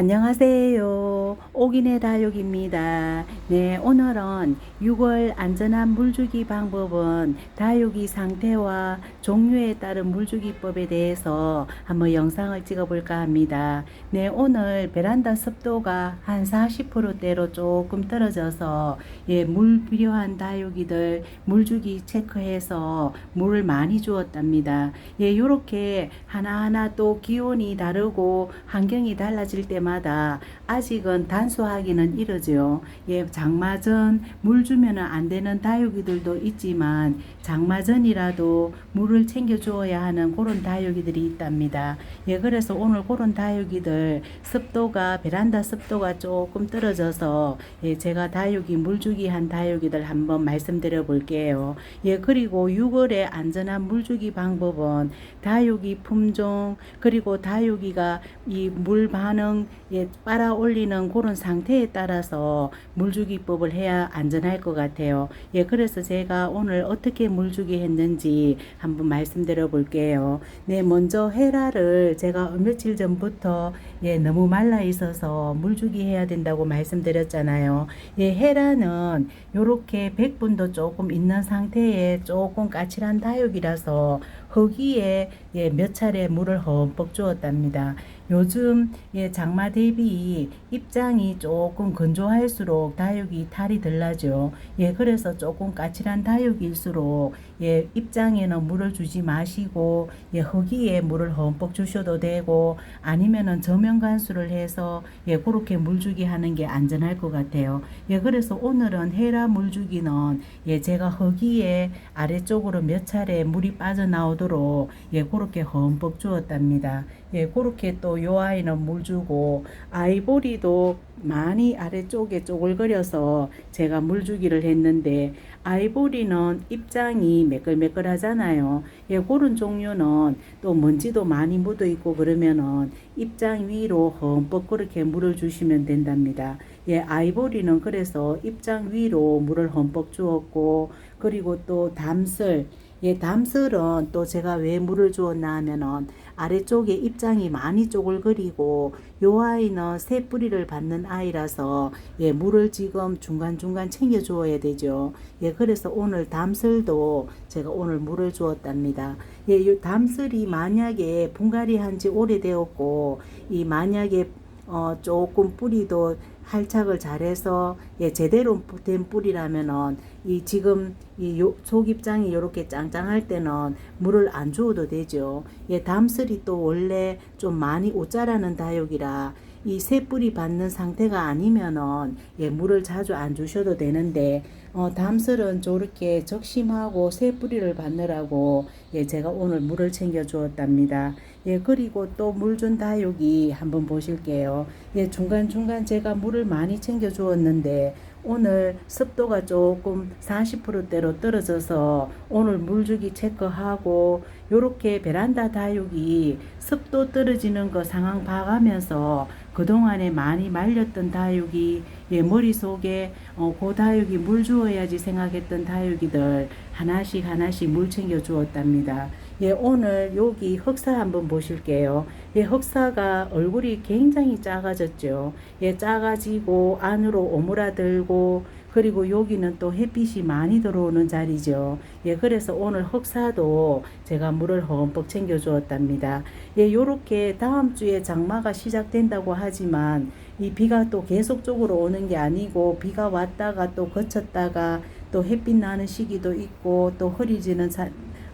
안녕하세요. 오기네 다육입니다. 네, 오늘은 6월 안전한 물주기 방법은 다육이 상태와 종류에 따른 물주기법에 대해서 한번 영상을 찍어볼까 합니다. 네, 오늘 베란다 습도가 한 40%대로 조금 떨어져서 예, 물 필요한 다육이들 물주기 체크해서 물을 많이 주었답니다. 예, 요렇게 하나하나 또 기온이 다르고 환경이 달라질 때 마다 아직은 단수하기는 이르죠. 예, 장마 전 물 주면은 안 되는 다육이들도 있지만 장마 전이라도 물을 챙겨 주어야 하는 그런 다육이들이 있답니다. 예, 그래서 오늘 그런 다육이들 습도가 베란다 습도가 조금 떨어져서 예, 제가 다육이 물 주기 한 다육이들 한번 말씀드려 볼게요. 예, 그리고 6월에 안전한 물 주기 방법은 다육이 품종 그리고 다육이가 이 물 반응 예, 빨아 올리는 그런 상태에 따라서 물주기법을 해야 안전할 것 같아요. 예, 그래서 제가 오늘 어떻게 물주기 했는지 한번 말씀드려 볼게요. 네, 먼저 헤라를 제가 며칠 전부터 예, 너무 말라 있어서 물주기 해야 된다고 말씀드렸잖아요. 예, 헤라는 요렇게 백분도 조금 있는 상태에 조금 까칠한 다육이라서 허기에 예, 몇 차례 물을 흠뻑 주었답니다. 요즘 예, 장마 대비 입장이 조금 건조할수록 다육이 탈이 덜 나죠. 예, 그래서 조금 까칠한 다육일수록 예, 입장에는 물을 주지 마시고 예, 허기에 물을 흠뻑 주셔도 되고 아니면은 저면 간수를 해서 예, 그렇게 물 주기 하는 게 안전할 것 같아요. 예, 그래서 오늘은 헤라 물 주기는 예, 제가 허기에 아래쪽으로 몇 차례 물이 빠져나오도록 예, 그렇게 흠뻑 주었답니다. 예, 그렇게 또 요 아이는 물 주고 아이보리도 많이 아래쪽에 쪼글거려서 제가 물 주기를 했는데 아이보리는 입장이 매끌매끌하잖아요. 예, 그런 종류는 또 먼지도 많이 묻어 있고 그러면은 입장 위로 흠뻑 그렇게 물을 주시면 된답니다. 예, 아이보리는 그래서 입장 위로 물을 흠뻑 주었고 그리고 또 담슬 예, 담슬은 또 제가 왜 물을 주었나 하면은 아래쪽에 입장이 많이 쪼글거리고 요 아이는 새 뿌리를 받는 아이라서 예, 물을 지금 중간중간 챙겨 주어야 되죠. 예, 그래서 오늘 담슬도 제가 오늘 물을 주었답니다. 예, 요 담슬이 만약에 분갈이 한 지 오래되었고 이 만약에 어, 조금 뿌리도 할착을 잘해서 예, 제대로 된 뿌리라면은 이 지금 이 요, 속입장이 이렇게 짱짱할 때는 물을 안 주어도 되죠. 예, 담슬이 또 원래 좀 많이 옷자라는 다육이라 이 새 뿌리 받는 상태가 아니면은 예, 물을 자주 안 주셔도 되는데 어, 담슬은 저렇게 적심하고 새 뿌리를 받느라고 예, 제가 오늘 물을 챙겨 주었답니다. 예, 그리고 또 물 준 다육이 한번 보실게요. 예, 중간중간 제가 물을 많이 챙겨 주었는데 오늘 습도가 조금 40%대로 떨어져서 오늘 물주기 체크하고 요렇게 베란다 다육이 습도 떨어지는 거 상황 봐가면서 그동안에 많이 말렸던 다육이 예, 머릿속에 어, 그 다육이 물 주어야지 생각했던 다육이들 하나씩 하나씩 물 챙겨 주었답니다. 예, 오늘 여기 흑사 한번 보실게요. 예, 흑사가 얼굴이 굉장히 작아졌죠. 예, 작아지고 안으로 오므라들고 그리고 여기는 또 햇빛이 많이 들어오는 자리죠. 예, 그래서 오늘 흑사도 제가 물을 흠뻑 챙겨 주었답니다. 예, 요렇게 다음 주에 장마가 시작된다고 하지만 이 비가 또 계속적으로 오는 게 아니고 비가 왔다가 또 그쳤다가 또 햇빛 나는 시기도 있고 또 흐리지는 사,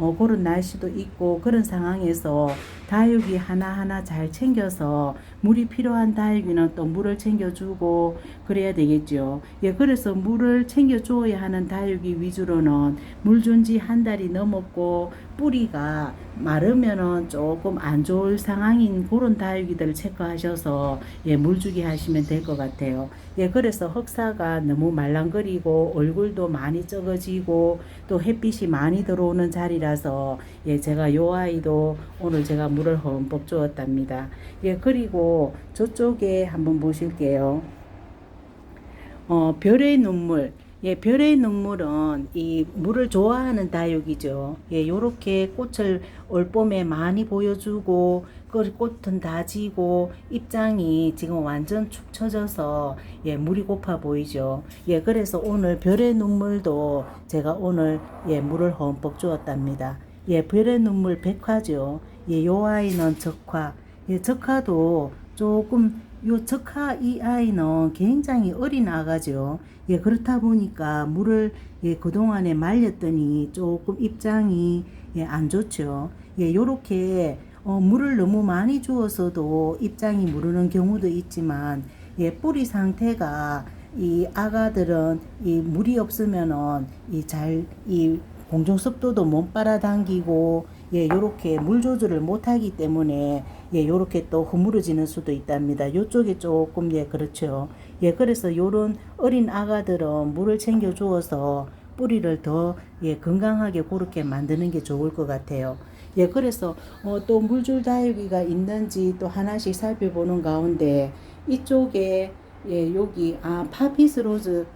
어, 그런 날씨도 있고 그런 상황에서 다육이 하나하나 잘 챙겨서 물이 필요한 다육이는 또 물을 챙겨주고 그래야 되겠죠. 예, 그래서 물을 챙겨주어야 하는 다육이 위주로는 물 준 지 한 달이 넘었고 뿌리가 마르면은 조금 안 좋을 상황인 그런 다육이들을 체크하셔서 예, 물주기 하시면 될 것 같아요. 예, 그래서 흑사가 너무 말랑거리고 얼굴도 많이 적어지고 또 햇빛이 많이 들어오는 자리라서 예, 제가 요 아이도 오늘 제가 물을 흠뻑 주었답니다. 예, 그리고 저쪽에 한번 보실게요. 어, 별의 눈물. 예, 별의 눈물은 이 물을 좋아하는 다육이죠. 예, 요렇게 꽃을 올 봄에 많이 보여주고 그 꽃은 다 지고 입장이 지금 완전 축 처져서 예 물이 고파 보이죠. 예 그래서 오늘 별의 눈물도 제가 오늘 예 물을 흠뻑 주었답니다. 예 별의 눈물 백화죠. 예 요 아이는 적화. 예 적화도 조금 요 적화 이 아이는 굉장히 어린 아가죠. 예 그렇다 보니까 물을 예 그동안에 말렸더니 조금 입장이 예 안 좋죠. 예 요렇게 어, 물을 너무 많이 주어서도 입장이 무르는 경우도 있지만 예, 뿌리 상태가 이 아가들은 이 물이 없으면은 이 잘이 공중 습도도 못 빨아당기고 예 요렇게 물 조절을 못 하기 때문에 예 요렇게 또 허물어지는 수도 있답니다. 요쪽에 조금 예 그렇죠. 예 그래서 요런 어린 아가들은 물을 챙겨 주어서 뿌리를 더 예 건강하게 그렇게 만드는 게 좋을 것 같아요. 예, 그래서 어, 또 물줄 다육이가 있는지 또 하나씩 살펴보는 가운데 이쪽에 예, 여기 아 파피스 로즈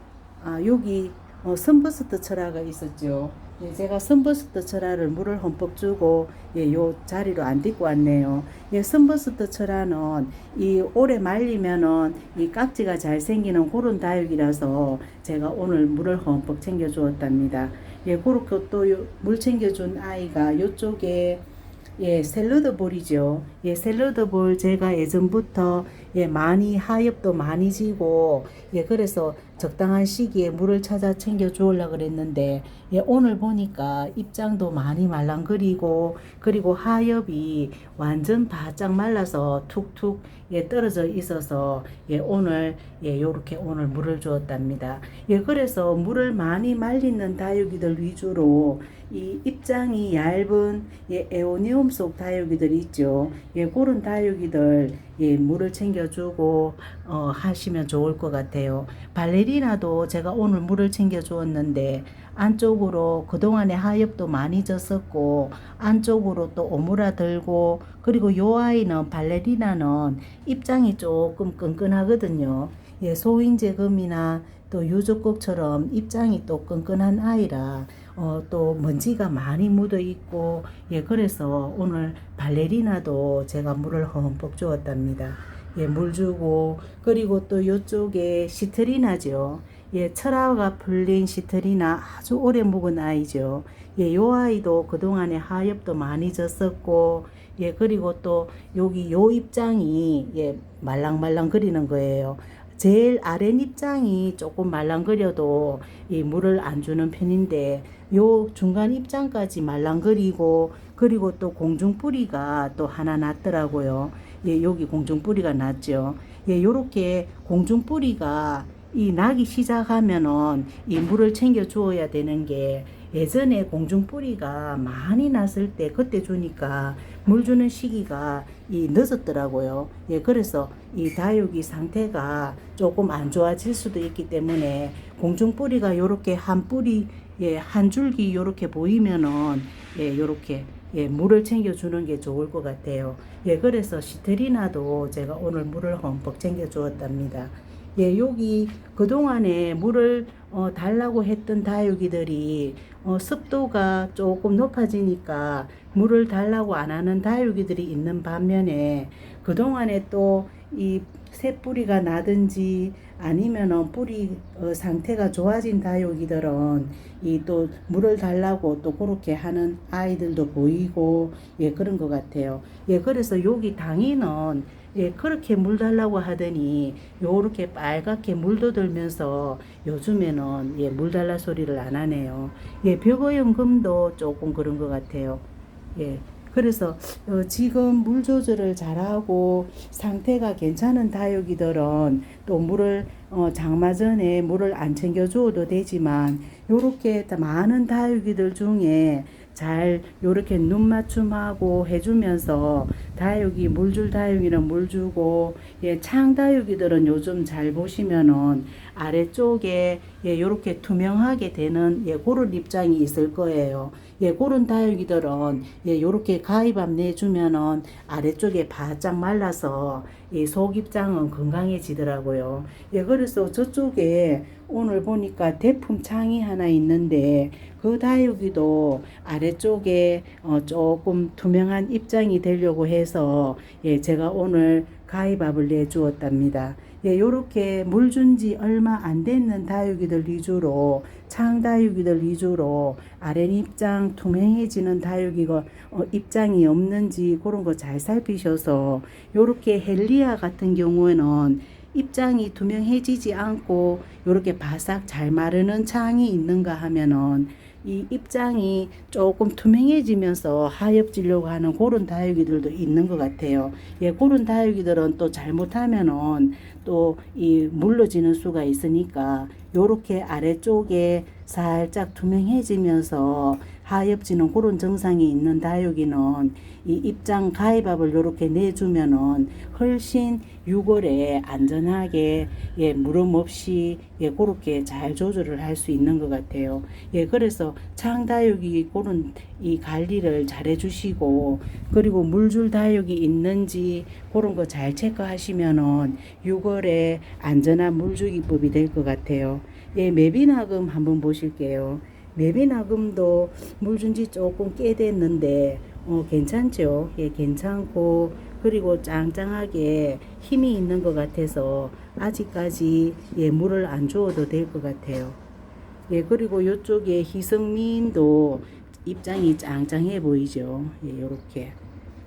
아 여기 어, 선버스트 철화가 있었죠. 예, 제가 선버스트 철화를 물을 흠뻑 주고 예, 요 자리로 안 딛고 왔네요. 예, 선버스트 철화는 이 오래 말리면은 이 깍지가 잘 생기는 그런 다육이라서 제가 오늘 물을 흠뻑 챙겨 주었답니다. 예, 그렇게 또 물 챙겨 준 아이가 요쪽에 예, 샐러드 볼이죠. 예, 샐러드 볼 제가 예전부터 예, 많이 하엽도 많이 지고 예, 그래서 적당한 시기에 물을 찾아 챙겨 주려고 그랬는데 예, 오늘 보니까 입장도 많이 말랑거리고 그리고 하엽이 완전 바짝 말라서 툭툭 예, 떨어져 있어서 예, 오늘 예, 요렇게 오늘 물을 주었답니다. 예, 그래서 물을 많이 말리는 다육이들 위주로 이 입장이 얇은 예, 에오니움 속 다육이들 있죠. 예, 그런 다육이들 예, 물을 챙겨주고 어, 하시면 좋을 것 같아요. 발레리나도 제가 오늘 물을 챙겨 주었는데 안쪽으로 그동안에 하엽도 많이 졌었고 안쪽으로 또 오므라들고 그리고 요 아이는 발레리나는 입장이 조금 끈끈하거든요. 예, 소인제금이나 또 유족국처럼 입장이 또 끈끈한 아이라 어, 또 먼지가 많이 묻어 있고 예 그래서 오늘 발레리나도 제가 물을 흠뻑 주었답니다. 예, 물 주고 그리고 또 요쪽에 시트리나죠. 예, 철화가 풀린 시트리나 아주 오래 묵은 아이죠. 예, 요 아이도 그동안에 하엽도 많이 졌었고 예, 그리고 또 여기 요 입장이 예, 말랑말랑 거리는 거예요. 제일 아랫 입장이 조금 말랑거려도 이 물을 안 주는 편인데 요 중간 입장까지 말랑거리고 그리고 또 공중 뿌리가 또 하나 났더라고요. 예, 여기 공중 뿌리가 났죠. 예, 요렇게 공중 뿌리가 이 나기 시작하면은 이 물을 챙겨 주어야 되는 게 예전에 공중 뿌리가 많이 났을 때 그때 주니까 물 주는 시기가 이 늦었더라고요. 예, 그래서 이 다육이 상태가 조금 안 좋아질 수도 있기 때문에 공중 뿌리가 요렇게 한 뿌리 예, 한 줄기 요렇게 보이면은 예, 요렇게 예, 물을 챙겨 주는 게 좋을 것 같아요. 예, 그래서 시트리나도 제가 오늘 물을 흠뻑 챙겨 주었답니다. 예, 여기 그동안에 물을 어, 달라고 했던 다육이들이 어, 습도가 조금 높아지니까 물을 달라고 안 하는 다육이들이 있는 반면에 그동안에 또 이 새뿌리가 나든지 아니면은 뿌리 어, 상태가 좋아진 다육이들은 이 또 물을 달라고 또 그렇게 하는 아이들도 보이고 예 그런 것 같아요. 예 그래서 여기 당이는 예 그렇게 물 달라고 하더니 요렇게 빨갛게 물도 들면서 요즘에는 예 물 달라 소리를 안 하네요. 예 벽어연금도 조금 그런 것 같아요. 예. 그래서 어, 지금 물 조절을 잘하고 상태가 괜찮은 다육이들은 또 물을 어, 장마 전에 물을 안 챙겨 주어도 되지만 요렇게 많은 다육이들 중에 잘 요렇게 눈 맞춤하고 해주면서 다육이 물줄 다육이는 물 주고 예, 창 다육이들은 요즘 잘 보시면은 아래쪽에 예, 요렇게 투명하게 되는 예, 그런 입장이 있을 거예요. 예, 그런 다육이들은 예, 요렇게 가위밥 내주면은 아래쪽에 바짝 말라서 이 속 입장은 건강해지더라고요. 예, 그래서 저쪽에 오늘 보니까 대품 창이 하나 있는데 그 다육이도 아래쪽에 어, 조금 투명한 입장이 되려고 해서 예, 제가 오늘 가위밥을 내주었답니다. 예, 요렇게 물 준 지 얼마 안 됐는 다육이들 위주로 창다육이들 위주로 아랫 입장 투명해지는 다육이가 어, 입장이 없는지 그런 거 잘 살피셔서 요렇게 헬리아 같은 경우에는 입장이 투명해지지 않고 요렇게 바싹 잘 마르는 창이 있는가 하면은 이 입장이 조금 투명해지면서 하엽지려고 하는 그런 다육이들도 있는 것 같아요. 예, 그런 다육이들은 또 잘못하면은 또 이 물러지는 수가 있으니까 요렇게 아래쪽에 살짝 투명해지면서 하엽지는 그런 증상이 있는 다육이는 이 입장 가위밥을 요렇게 내주면은 훨씬 6월에 안전하게 예 물음 없이 예 그렇게 잘 조절을 할 수 있는 것 같아요. 예 그래서 창다육이 그런 이 관리를 잘 해주시고 그리고 물줄 다육이 있는지 그런 거 잘 체크하시면은 6월에 안전한 물주기법이 될 것 같아요. 예 매비나금 한번 보실게요. 매비나금도 물준지 조금 꽤 됐는데 어, 괜찮죠? 예, 괜찮고 그리고 짱짱하게 힘이 있는 것 같아서 아직까지 예, 물을 안 주어도 될 것 같아요. 예, 그리고 이쪽에 희성민도 입장이 짱짱해 보이죠? 예, 요렇게.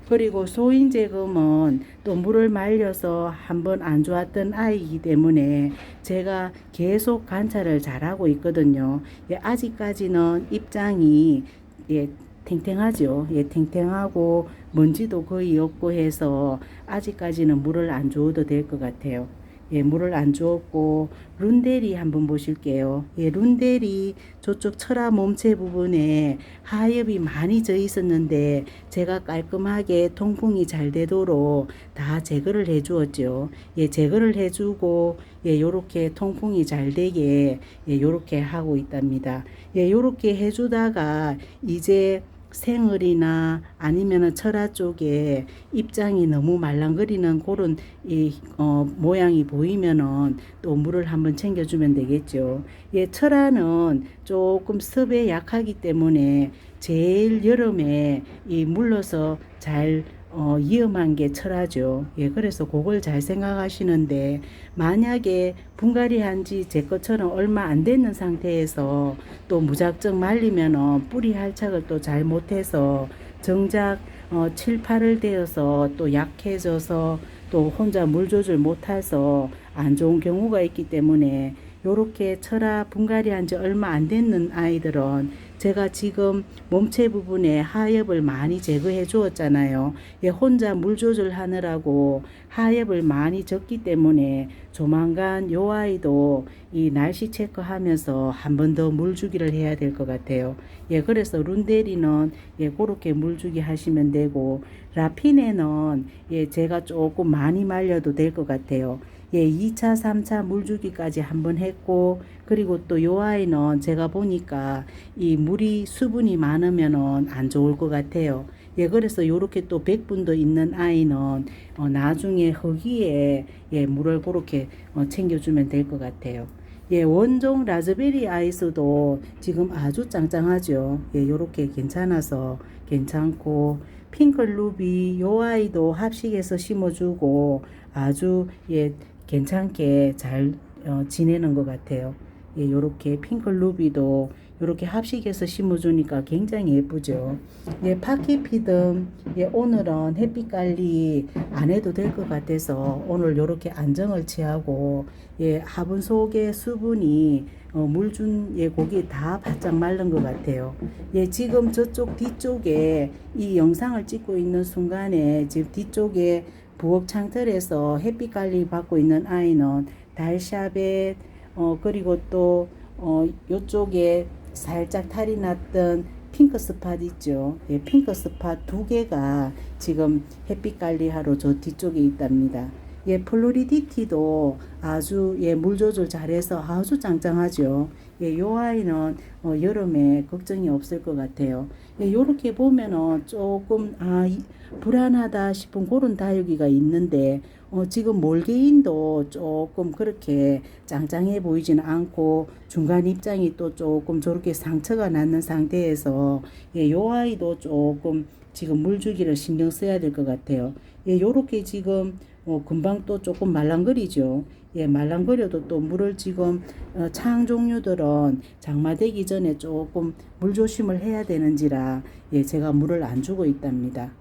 그리고 소인제금은 또 물을 말려서 한번 안 좋았던 아이이기 때문에 제가 계속 관찰을 잘하고 있거든요. 예, 아직까지는 입장이 예, 탱탱하죠. 예, 탱탱하고 먼지도 거의 없고 해서 아직까지는 물을 안 주어도 될 것 같아요. 예, 물을 안 주었고 룬데리 한번 보실게요. 예, 룬데리 저쪽 철화 몸체 부분에 하엽이 많이 져 있었는데 제가 깔끔하게 통풍이 잘 되도록 다 제거를 해 주었죠. 예, 제거를 해 주고 예, 요렇게 통풍이 잘 되게 예, 요렇게 하고 있답니다. 예, 요렇게 해 주다가 이제 생을이나 아니면은 철화 쪽에 입장이 너무 말랑거리는 그런 이 어, 모양이 보이면은 또 물을 한번 챙겨주면 되겠죠. 예, 철화는 조금 습에 약하기 때문에 제일 여름에 이 물러서 잘 어, 위험한 게 철하죠. 예, 그래서 그걸 잘 생각하시는데, 만약에 분갈이 한지 제 것처럼 얼마 안 되는 상태에서 또 무작정 말리면은 뿌리 할착을 또 잘 못해서 정작 어, 7, 8을 되어서 또 약해져서 또 혼자 물 조절 못해서 안 좋은 경우가 있기 때문에 요렇게 철화 분갈이 한지 얼마 안 됐는 아이들은 제가 지금 몸체 부분에 하엽을 많이 제거해 주었잖아요. 예, 혼자 물 조절하느라고 하엽을 많이 졌기 때문에 조만간 요 아이도 이 날씨 체크하면서 한 번 더 물 주기를 해야 될 것 같아요. 예, 그래서 룬데리는 예, 그렇게 물 주기 하시면 되고 라피네는 예, 제가 조금 많이 말려도 될 것 같아요. 예, 2차, 3차 물주기까지 한번 했고, 그리고 또 요 아이는 제가 보니까 이 물이 수분이 많으면은 안 좋을 것 같아요. 예, 그래서 요렇게 또 백분도 있는 아이는 어, 나중에 허기에 예, 물을 그렇게 어, 챙겨주면 될 것 같아요. 예, 원종 라즈베리 아이스도 지금 아주 짱짱하죠. 예, 요렇게 괜찮아서 괜찮고, 핑클 루비 요 아이도 합식해서 심어주고 아주 예, 괜찮게 잘 어, 지내는 것 같아요. 예, 요렇게 핑클 루비도 요렇게 합식해서 심어주니까 굉장히 예쁘죠. 예, 파키 피듬, 예, 오늘은 햇빛 관리 안 해도 될 것 같아서 오늘 요렇게 안정을 취하고, 예, 화분 속에 수분이 어, 물준 예, 고기 다 바짝 마른 것 같아요. 예, 지금 저쪽 뒤쪽에 이 영상을 찍고 있는 순간에 지금 뒤쪽에 부엌 창틀에서 햇빛 관리 받고 있는 아이는 달샤벳, 어, 그리고 또, 어, 요쪽에 살짝 탈이 났던 핑크 스팟 있죠. 예, 핑크 스팟 두 개가 지금 햇빛 관리하러 저 뒤쪽에 있답니다. 예, 플로리디티도 아주 예, 물 조절 잘해서 아주 짱짱하죠. 예, 요 아이는 어, 여름에 걱정이 없을 것 같아요. 예, 요렇게 보면은 조금 아 이- 불안하다 싶은 그런 다육이가 있는데 어, 지금 몰개인도 조금 그렇게 짱짱해 보이지는 않고 중간 입장이 또 조금 저렇게 상처가 났는 상태에서 예, 요 아이도 조금 지금 물 주기를 신경 써야 될 것 같아요. 예, 요렇게 지금 어, 금방 또 조금 말랑거리죠. 예, 말랑거려도 또 물을 지금 어, 창 종류들은 장마되기 전에 조금 물 조심을 해야 되는지라 예, 제가 물을 안 주고 있답니다.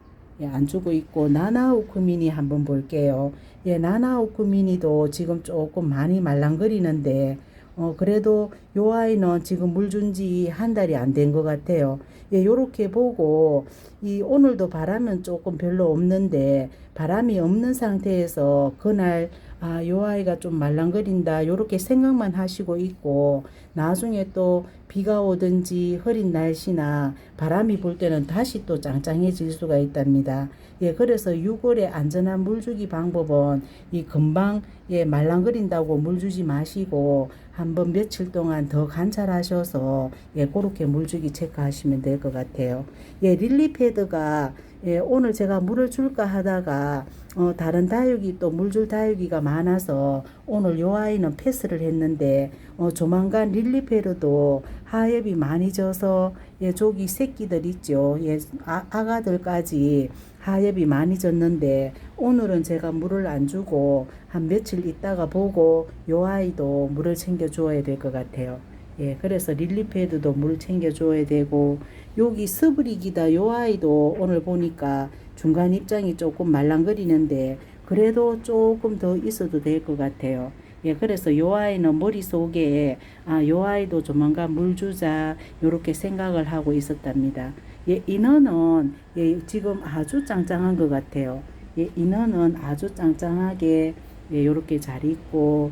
예, 안 주고 있고 나나우크미니 한번 볼게요. 예, 나나우크미니도 지금 조금 많이 말랑거리는데 어, 그래도 요 아이는 지금 물 준 지 한 달이 안 된 것 같아요. 예, 요렇게 보고 이 오늘도 바람은 조금 별로 없는데 바람이 없는 상태에서 그날 아, 요 아이가 좀 말랑거린다. 요렇게 생각만 하시고 있고 나중에 또 비가 오든지 흐린 날씨나 바람이 불 때는 다시 또 짱짱해질 수가 있답니다. 예, 그래서 6월에 안전한 물 주기 방법은 이 금방 예, 말랑거린다고 물 주지 마시고 한번 며칠 동안 더 관찰하셔서 예, 그렇게 물 주기 체크하시면 될 것 같아요. 예, 릴리 패드가 예, 오늘 제가 물을 줄까 하다가 어, 다른 다육이 또 물줄 다육이가 많아서 오늘 요 아이는 패스를 했는데 어, 조만간 릴리 패드도 하엽이 많이 져서 예, 조기 새끼들 있죠. 예, 아, 아가들까지 하엽이 많이 졌는데 오늘은 제가 물을 안 주고 한 며칠 있다가 보고 요 아이도 물을 챙겨 주어야 될 것 같아요. 예, 그래서 릴리패드도 물 챙겨 줘야 되고 여기 스브릭이다 요 아이도 오늘 보니까 중간 입장이 조금 말랑거리는데 그래도 조금 더 있어도 될 것 같아요. 예, 그래서 요 아이는 머릿속에 아, 요 아이도 조만간 물 주자 요렇게 생각을 하고 있었답니다. 예, 인어는 예, 지금 아주 짱짱한 것 같아요. 예, 인어는 아주 짱짱하게 예, 요렇게 잘 있고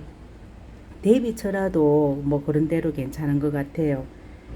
데이비처라도 뭐 그런 대로 괜찮은 것 같아요.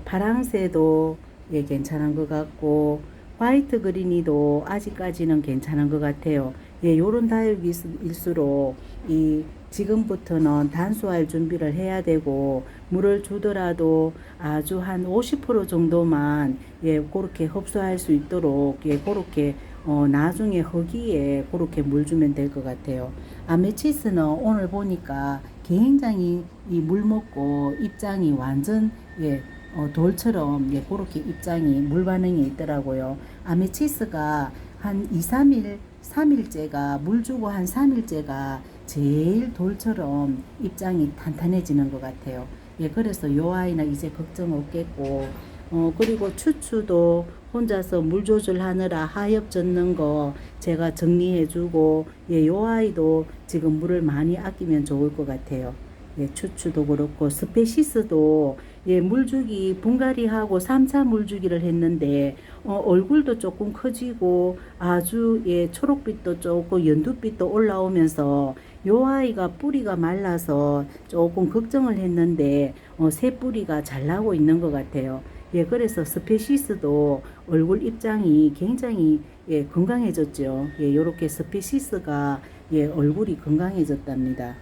파랑새도 예, 괜찮은 것 같고 화이트 그린이도 아직까지는 괜찮은 것 같아요. 예, 요런 다육일수록 이 지금부터는 단수할 준비를 해야 되고 물을 주더라도 아주 한 50% 정도만 예, 그렇게 흡수할 수 있도록 예, 그렇게 어, 나중에 허기에 그렇게 물 주면 될 것 같아요. 아메치스는 오늘 보니까 굉장히 이 물 먹고 입장이 완전 예, 어, 돌처럼 예, 그렇게 입장이 물 반응이 있더라고요. 아메치스가 한 2, 3일, 3일째가 물 주고 한 3일째가 제일 돌처럼 입장이 탄탄해지는 것 같아요. 예, 그래서 요 아이는 이제 걱정 없겠고, 어, 그리고 추추도 혼자서 물 조절하느라 하엽 젓는 거 제가 정리해주고, 예, 요 아이도 지금 물을 많이 아끼면 좋을 것 같아요. 예, 추추도 그렇고, 스페시스도 예, 물주기 분갈이하고 3차 물주기를 했는데 어, 얼굴도 조금 커지고 아주 예, 초록빛도 조금 연두빛도 올라오면서 요 아이가 뿌리가 말라서 조금 걱정을 했는데 어, 새 뿌리가 잘 나고 있는 것 같아요. 예, 그래서 스페시스도 얼굴 입장이 굉장히 예, 건강해졌죠. 예, 요렇게 스페시스가 예, 얼굴이 건강해졌답니다.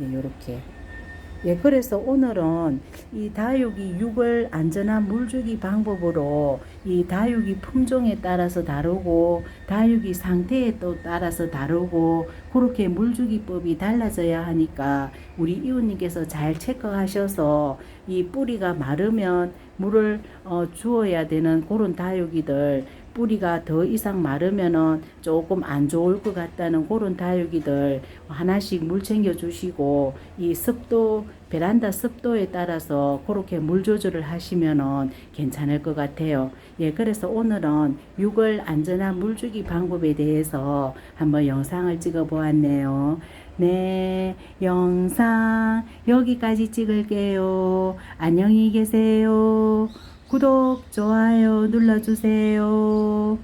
예, 요렇게. 예, 그래서 오늘은 이 다육이 6월 안전한 물주기 방법으로 이 다육이 품종에 따라서 다르고 다육이 상태에 또 따라서 다르고 그렇게 물주기법이 달라져야 하니까 우리 이웃님께서 잘 체크하셔서 이 뿌리가 마르면 물을 어, 주어야 되는 그런 다육이들 뿌리가 더 이상 마르면은 조금 안 좋을 것 같다는 그런 다육이들 하나씩 물 챙겨 주시고 이 습도 베란다 습도에 따라서 그렇게 물 조절을 하시면은 괜찮을 것 같아요. 예, 그래서 오늘은 6월 안전한 물주기 방법에 대해서 한번 영상을 찍어 보았네요. 네, 영상 여기까지 찍을게요. 안녕히 계세요. 구독, 좋아요 눌러주세요.